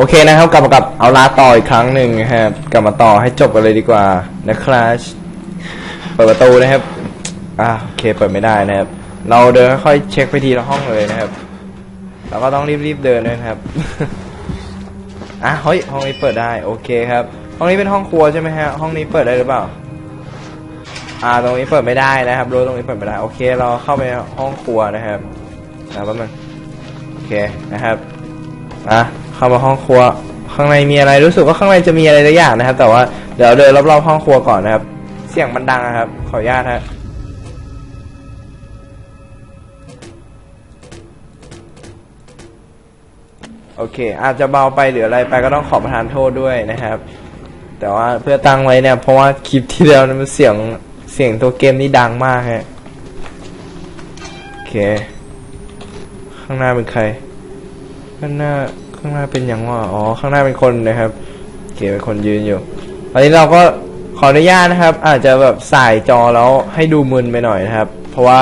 โอเคนะครับ กลับมากับเอาลาต่ออีกครั้งหนึ่งนะครับ กลับมาต่อให้จบกันเลยดีกว่านะครับเปิดประตูนะครับอ่าโอเคเปิดไม่ได้นะครับ เราเดินค่อยเช็คไปทีละห้องเลยนะครับเราก็ต้องรีบๆเดินด้วยนะครับอะเฮ้ยห้องนี้เปิดได้โอเคครับ ห้องนี้เป็นห้องครัวใช่ไหมฮะห้องนี้เปิดได้หรือเปล่า อ่าตรงนี้เปิดไม่ได้นะครับรั้ตรงนี้เปิดไม่ได้โอเค เราเข้าไปห้องครัวนะครับนะแป๊บนึงโอเคนะครับอะ เข้ามาห้องครัว ข้างในมีอะไรรู้สึกว่าข้างในจะมีอะไรสักอย่างนะครับ แต่ว่าเดี๋ยวเดินรอบๆห้องครัวก่อนนะครับ เสียงมันดังนะครับ ขออนุญาตฮะโอเค อาจจะเบาไปหรืออะไรไปก็ต้องขอประทานโทษด้วยนะครับ แต่ว่าเพื่อตั้งไว้เนี่ย เพราะว่าคลิปที่แล้วมันเสียงเสียงตัวเกมนี่ดังมากฮะโอเค ข้างหน้าเป็นใครข้างหน้า ข้างหน้าเป็นอย่างว่าอ๋อข้างหน้าเป็นคนนะครับโอเคเป็นคนยืนอยู่ตอนนี้เราก็ขออนุญาตนะครับ อาจจะแบบสายจอแล้วให้ดูมึนไปหน่อยนะครับ เพราะว่า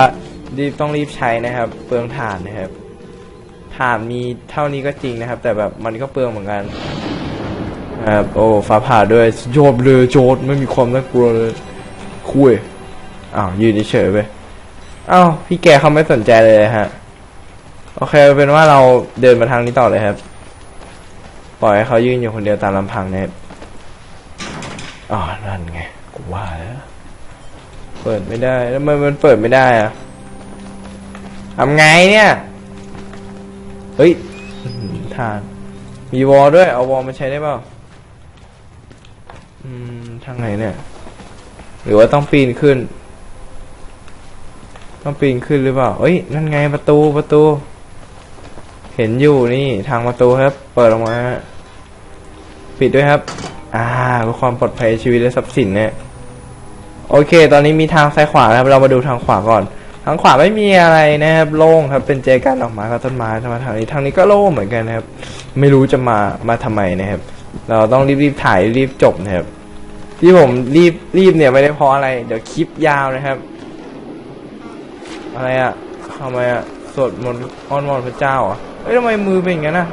รีบต้องรีบใช้นะครับ เปลืองถ่านนะครับถ่านมีเท่านี้ก็จริงนะครับ แต่แบบมันก็เปลืองเหมือนกันครับโอ้ฟ้าผ่าด้วยสุดยอดเลยโจดไม่มีความน่ากลัวเลยคุยอ้าวยืนเฉยไปอ้าวพี่แกเขาไม่สนใจเลยฮะ โอเคเอาเป็นว่าเราเดินมาทางนี้ต่อเลยครับ ปล่อยให้เขายืนอยู่คนเดียวตามลำพังเนะครับอ๋อนั่นไง กูว่าแล้ว เปิดไม่ได้ แล้วมันมันเปิดไม่ได้อะทำไงเนี่ย เฮ้ยทาน มีวอลด้วย เอาวอลมาใช้ได้เปล่า อืม ทางไหนเนี่ย หรือว่าต้องปีนขึ้น ต้องปีนขึ้นหรือเปล่า เอ้ย นั่นไงประตูประตู เห็นอยู่นี่ทางประตูครับ เปิดออกมา ปิดด้วยครับ อ่าเพื่อความปลอดภัยชีวิตและทรัพย์สินเนี่ยโอเค ตอนนี้มีทางซ้ายขวาครับ เรามาดูทางขวาก่อน ทางขวาไม่มีอะไรนะครับ โล่งครับ เป็นเจกันออกมากับต้นไม้มาทางนี้ทางนี้ก็โล่งเหมือนกันนะครับ ไม่รู้จะมามาทำไมนะครับ เราต้องรีบๆถ่ายรีบจบนะครับ ที่ผมรีบรีบเนี่ยไม่ได้เพราะอะไร เดี๋ยวคลิปยาวนะครับ อะไรอะทำไมอะสวดมนต์อ้อนวอนพระเจ้าอะ เอ้ยทำไมมือเป็นอย่างนั้นนะ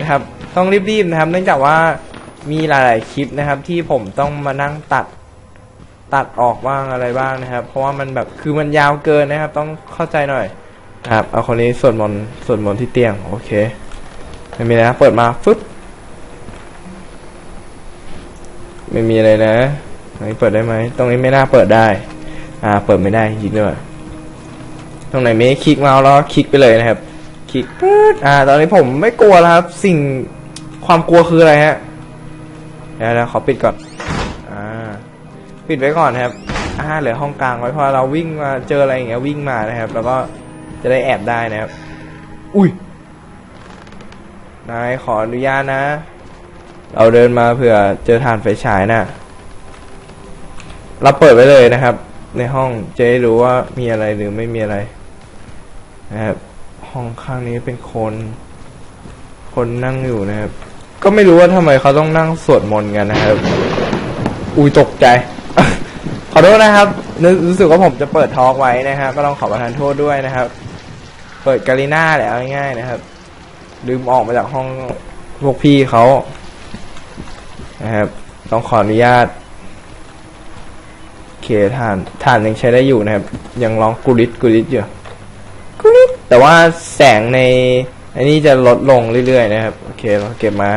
นะครับ ต้องรีบๆนะครับ เนื่องจากว่ามีหลายๆคลิปนะครับ ที่ผมต้องมานั่งตัดตัดออกบ้างอะไรบ้างนะครับ เพราะว่ามันแบบคือมันยาวเกินนะครับ ต้องเข้าใจหน่อยครับเอาคนนี้สวดมนต์สวดมนต์ที่เตียงโอเคไม่มีอะไรนะเปิดมาฟึบไม่มีอะไรนะตรงนี้เปิดได้ไหมตรงนี้ไม่น่าเปิดได้ อ่า เปิดไม่ได้จริงด้วยตรงไหนไม่คลิกเมาส์แล้วคลิกไปเลยนะครับ คลิกปึ๊ดอ่า ตอนนี้ผมไม่กลัวแล้วครับ สิ่งความกลัวคืออะไรฮะเดี๋ยวเราขอปิดก่อน อ่า ปิดไว้ก่อนนะครับ อ่า เหลือห้องกลางไว้พอเราวิ่งมาเจออะไรอย่างเงี้ยวิ่งมานะครับ แล้วก็จะได้แอบได้นะครับ อุ้ย นายขออนุญาตนะ เราเดินมาเผื่อเจอฐานไฟฉายนะ่ะเราเปิดไว้เลยนะครับ ในห้องจะได้รู้ว่ามีอะไรหรือไม่มีอะไรนะครับห้องข้างนี้เป็นคน คนนั่งอยู่นะครับ ก็ไม่รู้ว่าทำไมเขาต้องนั่งสวดมนต์กันนะครับ อุ้ยตกใจ ขอโทษนะครับรู้สึกว่าผมจะเปิดทอล์กไว้นะครับก็ต้องขอประทานโทษด้วยนะครับ เปิดกาลิน่าแหละง่ายๆนะครับ ลืมออกมาจากห้องพวกพี่เขานะครับ ต้องขออนุญาต เคฐานฐานยังใช้ได้อยู่นะครับ ยังร้องกุลิตกุลิตอยู่กุลิตแต่ว่าแสงในอันนี้จะลดลงเรื่อยๆ นะครับ โอเคเราเก็บมา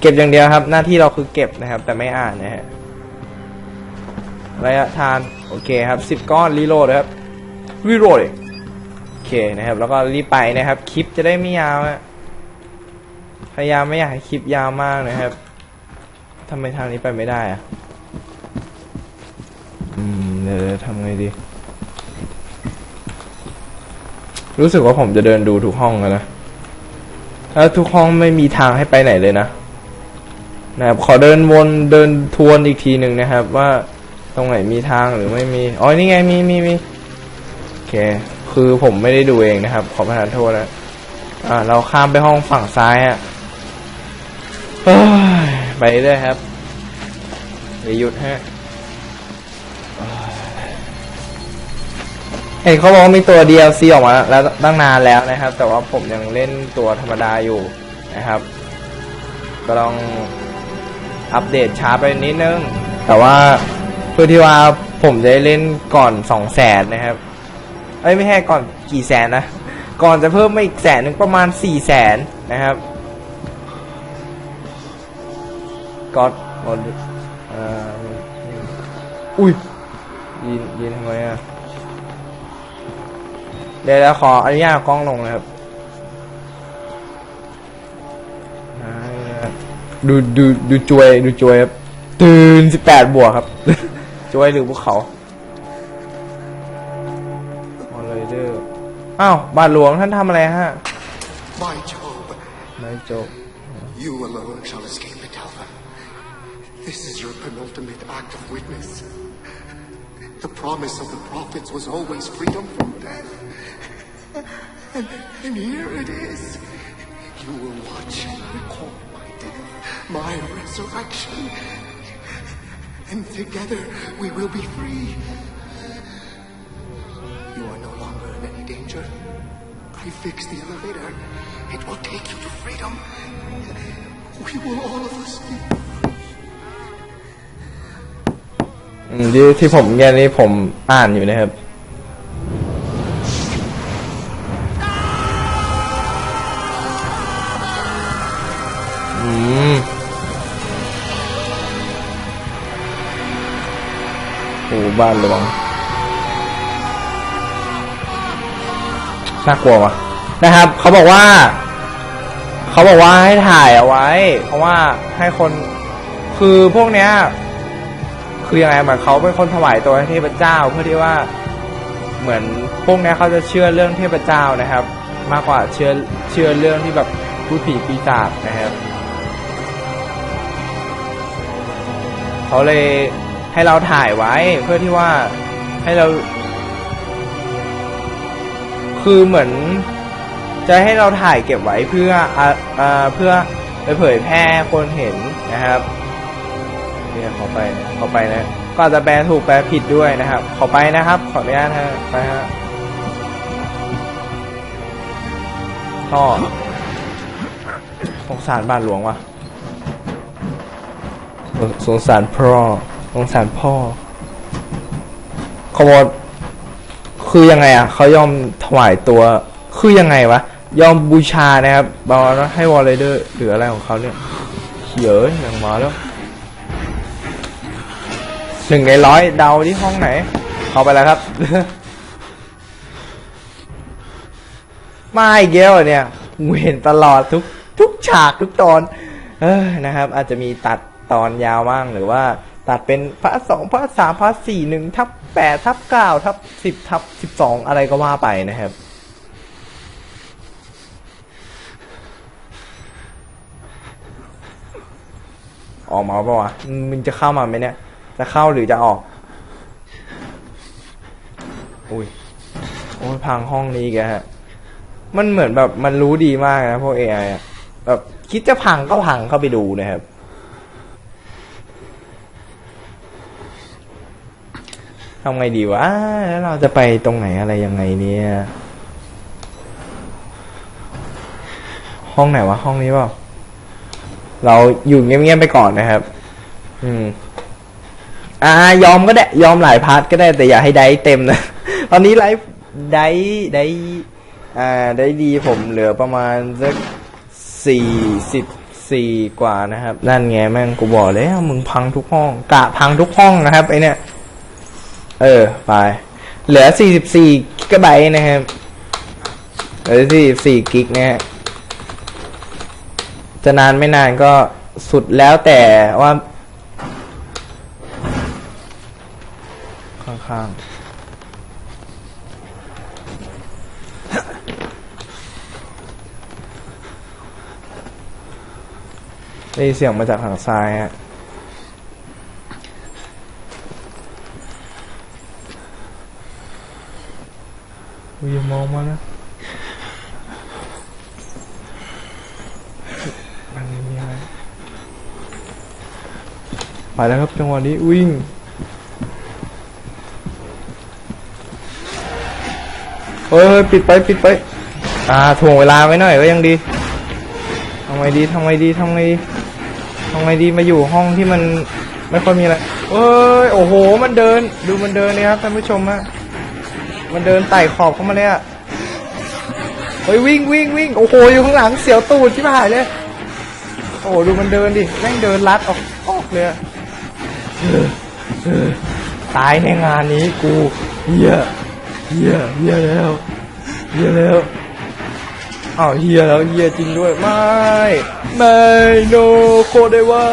เก็บอย่างเดียวครับ หน้าที่เราคือเก็บนะครับ แต่ไม่อ่านนะฮะระยะทานโอเคครับสิบก้อนรีโหลดครับรีโหลดโอเคนะครับ แล้วก็รีบไปนะครับ คลิปจะได้ไม่ยาวฮะพยายามไม่อยากให้คลิปยาวมากนะครับทำไมทางนี้ไปไม่ได้อะ อืมเดี๋ยวทำไงดี รู้สึกว่าผมจะเดินดูทุกห้องแล้วนะแล้วทุกห้องไม่มีทางให้ไปไหนเลยนะนะครับขอเดินวนเดินทวนอีกทีหนึ่งนะครับ ว่าตรงไหนมีทางหรือไม่มีอ๋อนี่ไงมีมีมีโอเค คือผมไม่ได้ดูเองนะครับ ขอประทานโทษนะอ่า เราข้ามไปห้องฝั่งซ้ายฮะไปเรื่อยครับอย่าหยุดฮะ เห็นเขาบอกว่ามีตัว DLC ออกมาแล้วตั้งนานแล้วนะครับ แต่ว่าผมยังเล่นตัวธรรมดาอยู่นะครับ ก็ต้องอัปเดตช้าไปนิดนึง แต่ว่าเพื่อที่ว่าผมจะได้เล่นก่อนสองแสนนะครับ เอ้ยไม่ใช่ก่อนกี่แสนนะ ก่อนจะเพิ่มมาอีกแสนหนึ่งประมาณสี่แสนนะครับก็หมดอออุ้ยยินยินทำไมอะ เดี๋ยวเราขออนุญาตเอากล้องลงนะครับอ่าดูดูดูจวยดูจวยครับตื่นสิบแปดบวกครับ จวยหรือภูเขามอเลยเดอร์อ้าวบาทหลวงท่านทำอะไรฮะ My Job, ไม่จบ you alone shall escape the Delver. This is your penultimate act of witness. The promise of the prophets was always freedom from death. And, and here it is. You will watch and recall my death, my resurrection. And together we will be free. You are no longer in any danger. I fixed the elevator. It will take you to freedom. We will all of us be อืมที่ที่ผมเนี่นี่ผมอ่านอยู่นะครับ อืมโอ้บ้านหลวงน่ากลัววะนะครับ เขาบอกว่า เขาบอกว่าให้ถ่ายเอาไว้ เพราะว่าให้คน คือพวกเนี้ย คือยังไงเหมือนเขาเป็นคนถวายตัวให้เทพเจ้า เพื่อที่ว่าเหมือนพวกนี้เขาจะเชื่อเรื่องเทพเจ้านะครับ มากกว่าเชื่อเชื่อเรื่องที่แบบพูดผีปีศาจนะครับเขาเลยให้เราถ่ายไว้เพื่อที่ว่าให้เรา คือเหมือน จะให้เราถ่ายเก็บไว้เพื่ออ่าอ่าเพื่อไปเผยแพร่คนเห็นนะครับ เนี่ยขอไปขอไปนะก็อาจจะแปลถูกแปลผิดด้วยนะครับ ขอไปนะครับ ขออนุญาตฮะไปฮะท่อสงสารบ้านหลวงวะสงสารพ่อสงสารพ่อขโมยคือยังไงอะเขายอมถวายตัวคือยังไงวะ ยอมบูชานะครับบอกว่าให้วอลเลเดอร์หรืออะไรของเขาเนี่ยเขียวอย่างมาแล้ว หนึ่งในร้อยเดาที่ห้องไหน เข้าไปแล้วครับ มาอีกแล้วเหรอเนี่ยเห็นตลอดทุกทุกฉากทุกตอน เออนะครับ อาจจะมีตัดตอนยาวบ้างหรือว่าตัดเป็นพาร์ทสองพาร์ทสามพาร์ทสี่หนึ่งทับแปดทับเก้าทับสิบทับสิบสองอะไรก็ว่าไปนะครับออกมาปะวะมึงจะเข้ามาไหมเนี่ย จะเข้าหรือจะออก อุ้ยโอ้ยพังห้องนี้แกฮะ มันเหมือนแบบมันรู้ดีมากนะพวก AI อะแบบคิดจะพังก็พังเข้าไปดูนะครับ ทำไงดีวะ แล้วเราจะไปตรงไหนอะไรยังไงเนี่ย ห้องไหนวะ ห้องนี้เปล่า เราอยู่เงียบๆไปก่อนนะครับ อืม อ่ายอมก็ได้ ยอมหลายพาร์ทก็ได้แต่อย่าให้ได้เต็มนะ ตอนนี้ไลฟ์ได้ได้อ่าได้ดีผมเหลือประมาณสักสี่สิบสี่กว่านะครับ นั่นไงแม่งกูบอกแล้วมึงพังทุกห้อง กะพังทุกห้องนะครับไอเนี่ยเออไป เหลือสี่สิบสี่กิกะไบต์นะครับเหลือสี่สี่กิกนะฮะจะนานไม่นานก็สุดแล้วแต่ว่า ข้างๆได้ยินเสียงมาจากทางซ้ายฮะอุ๊ยอย่ามองมานะมันไม่มีอะไรไปแล้วครับจังหวะนี้วิ่ง เอ้ยปิดไปปิดไป อ่าถ่วงเวลาไว้หน่อยก็ยังดีทำไงดีทำไงดีทำไงดีทำไงดีมาอยู่ห้องที่มันไม่ค่อยมีอะไรเอ้ยโอ้โห มันเดินดูมันเดินเนี่ยครับท่านผู้ชมฮะมันเดินไต่ขอบเข้ามาเลยอะเฮ้ยวิ่งวิ่งวิ่งโอ้โหอยู่ข้างหลังเสียวตูดชิบหายเลย โอ้ดูมันเดินดิแม่งเดินลัดออกออกเลยอะเออเออตายในงานนี้กูเฮีย เฮียเฮียแล้วเฮียแล้วอ้าวเฮียแล้วเฮียจริงด้วยไม่ไม่โนโคได้ว่า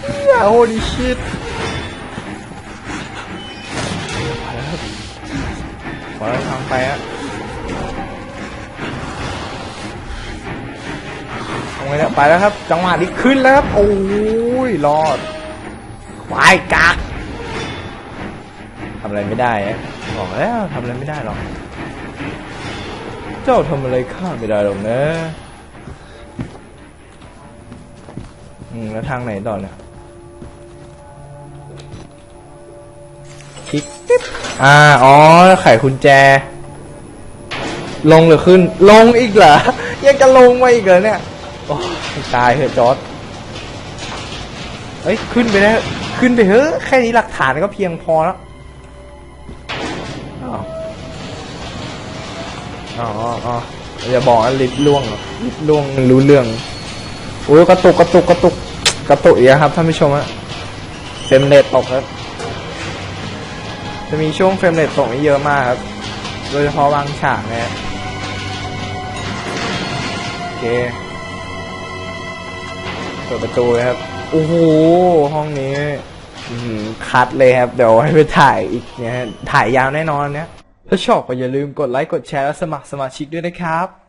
เฮียโฮดิชิตขอให้ทางไปฮะทำไงเนี่ยไปแล้วครับ จังหวะนี้ขึ้นแล้วครับโอ้ยรอดควายกักทำอะไรไม่ได้ฮะ บอกแล้วทำอะไรไม่ได้หรอก เจ้าทำอะไรข้าไม่ได้หรอกนะอืมแล้วทางไหนต่อเนี่ยคลิกปิ๊บอ่าอ๋อไขกุญแจ ลงหรือขึ้น ลงอีกเหรอ ยังจะลงมาอีกเหรอเนี่ย โอ้ยตายเถอะจอร์ดเฮ้ย ขึ้นไปได้ ขึ้นไปเถอะ แค่นี้หลักฐานก็เพียงพอแล้วอ้าว อ๋ออ๋ออย่าบอกลิฟล่วงหรอลิฟล่วงรู้เรื่องโอ้ยกระตุกกระตุกกระตุกกระตุกอีกครับท่านผู้ชมฮะเฟรมเรทตกครับ จะมีช่วงเฟรมเรทตกนี่เยอะมากครับ โดยเฉพาะบางฉากนะโอเคเปิดประตูครับโอ้โหห้องนี้คัดเลยครับ เดี๋ยวให้ไปถ่ายอีกเนี่ยถ่ายยาวแน่นอนเนี่ย ถ้าชอบก็อย่าลืมกดไลค์กดแชร์และสมัครสมาชิกด้วยนะครับ